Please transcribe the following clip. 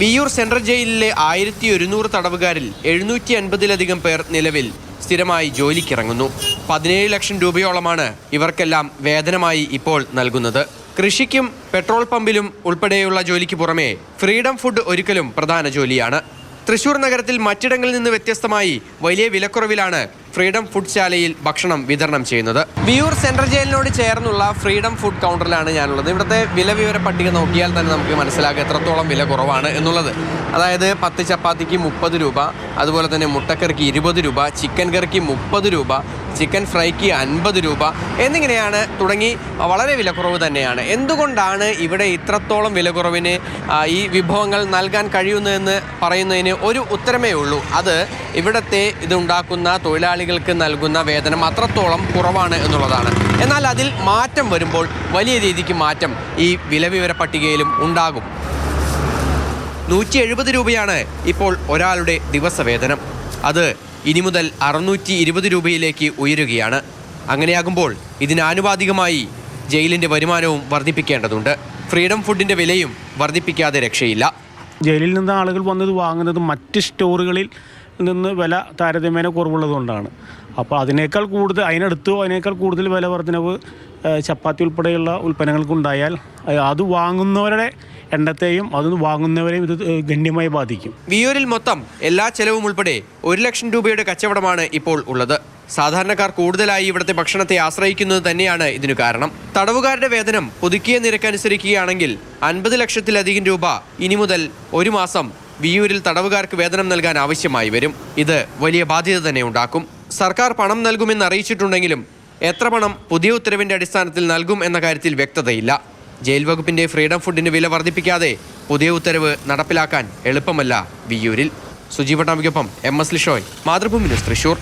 Viyyur central ജയിലിലെ ആയിരത്തി ഒരുന്നൂറ് തടവുകാരിൽ എഴുന്നൂറ്റി അൻപതിലധികം പേർ നിലവിൽ സ്ഥിരമായി ജോലിക്കിറങ്ങുന്നു. പതിനേഴ് ലക്ഷം രൂപയോളമാണ് ഇവർക്കെല്ലാം വേതനമായി ഇപ്പോൾ നൽകുന്നത്. കൃഷിക്കും പെട്രോൾ പമ്പിലും ഉൾപ്പെടെയുള്ള ജോലിക്ക് പുറമെ ഫ്രീഡം ഫുഡ് ഒരിക്കലും പ്രധാന ജോലിയാണ്. തൃശൂർ നഗരത്തിൽ മറ്റിടങ്ങളിൽ നിന്ന് വ്യത്യസ്തമായി വലിയ വിലക്കുറവിലാണ് ഫ്രീഡം ഫുഡ് ശാലയിൽ ഭക്ഷണം വിതരണം ചെയ്യുന്നത്. വിയൂർ സെൻട്രൽ ജയിലിനോട് ചേർന്നുള്ള ഫ്രീഡം ഫുഡ് കൗണ്ടറിലാണ് ഞാനുള്ളത്. ഇവിടുത്തെ വില വിവര പട്ടിക നോക്കിയാൽ തന്നെ നമുക്ക് മനസ്സിലാക്കുക എത്രത്തോളം വില കുറവാണ് എന്നുള്ളത്. അതായത് പത്ത് ചപ്പാത്തിക്ക് മുപ്പത് രൂപ അതുപോലെ തന്നെ മുട്ടക്കറിക്ക് ഇരുപത് രൂപ ചിക്കൻ കറിക്ക് മുപ്പത് രൂപ ചിക്കൻ ഫ്രൈക്ക് അൻപത് രൂപ എന്നിങ്ങനെയാണ് തുടങ്ങി വളരെ വിലക്കുറവ് തന്നെയാണ്. എന്തുകൊണ്ടാണ് ഇവിടെ ഇത്രത്തോളം വിലക്കുറവിന് ഈ വിഭവങ്ങൾ നൽകാൻ കഴിയുന്നതെന്ന് പറയുന്നതിന് ഒരു ഉത്തരമേ ഉള്ളൂ. അത് ഇവിടുത്തെ ഇതുണ്ടാക്കുന്ന തൊഴിലാളികൾക്ക് നൽകുന്ന വേതനം അത്രത്തോളം കുറവാണ് എന്നുള്ളതാണ്. എന്നാൽ അതിൽ മാറ്റം വരുമ്പോൾ വലിയ രീതിക്ക് മാറ്റം ഈ വിലവിവര പട്ടികയിലും ഉണ്ടാകും. നൂറ്റി എഴുപത് രൂപയാണ് ഇപ്പോൾ ഒരാളുടെ ദിവസവേതനം അത് ഇനി മുതൽ അറുന്നൂറ്റി ഇരുപത് രൂപയിലേക്ക് ഉയരുകയാണ്. അങ്ങനെയാകുമ്പോൾ ഇതിനാനുപാതികമായി ജയിലിന്റെ വരുമാനവും വർദ്ധിപ്പിക്കേണ്ടതുണ്ട്. ഫ്രീഡം ഫുഡിന്റെ വിലയും വർദ്ധിപ്പിക്കാതെ രക്ഷയില്ല. ജയിലിൽ നിന്ന് ആളുകൾ വന്നത് വാങ്ങുന്നത് മറ്റ് സ്റ്റോറുകളിൽ നിന്ന് വില താരതമ്യേന കുറവുള്ളതുകൊണ്ടാണ്. അപ്പോൾ അതിനേക്കാൾ കൂടുതൽ അതിനടുത്തോ അതിനേക്കാൾ കൂടുതൽ വില വർധനവ് ചപ്പാത്തി ഉൾപ്പെടെയുള്ള ഉൽപ്പന്നങ്ങൾക്കുണ്ടായാൽ അത് വാങ്ങുന്നവരുടെ എണ്ണത്തെയും അത് വാങ്ങുന്നവരെയും ഇത് ഗണ്യമായി ബാധിക്കും. വിയൂരിൽ മൊത്തം എല്ലാ ചെലവും ഉൾപ്പെടെ ഒരു ലക്ഷം രൂപയുടെ കച്ചവടമാണ് ഇപ്പോൾ ഉള്ളത്. സാധാരണക്കാർ കൂടുതലായി ഇവിടുത്തെ ഭക്ഷണത്തെ ആശ്രയിക്കുന്നത് തന്നെയാണ് ഇതിനു കാരണം. തടവുകാരുടെ വേതനം പുതുക്കിയ നിരക്കനുസരിക്കുകയാണെങ്കിൽ അൻപത് ലക്ഷത്തിലധികം രൂപ ഇനി മുതൽ ഒരു മാസം വിയൂരിൽ തടവുകാർക്ക് വേതനം നൽകാൻ ആവശ്യമായി വരും. ഇത് വലിയ ബാധ്യത തന്നെ ഉണ്ടാക്കും. സർക്കാർ പണം നൽകുമെന്ന് അറിയിച്ചിട്ടുണ്ടെങ്കിലും എത്ര പണം പുതിയ ഉത്തരവിന്റെ അടിസ്ഥാനത്തിൽ നൽകും എന്ന കാര്യത്തിൽ വ്യക്തതയില്ല. ജയിൽ വകുപ്പിന്റെ ഫ്രീഡം ഫുഡിന് വില വർദ്ധിപ്പിക്കാതെ പുതിയ ഉത്തരവ് നടപ്പിലാക്കാൻ എളുപ്പമല്ല വിയൂരിൽ സുജീവട്ടാമിക്കൊപ്പം M S Lishoy Mathrubhumi news Thrissur.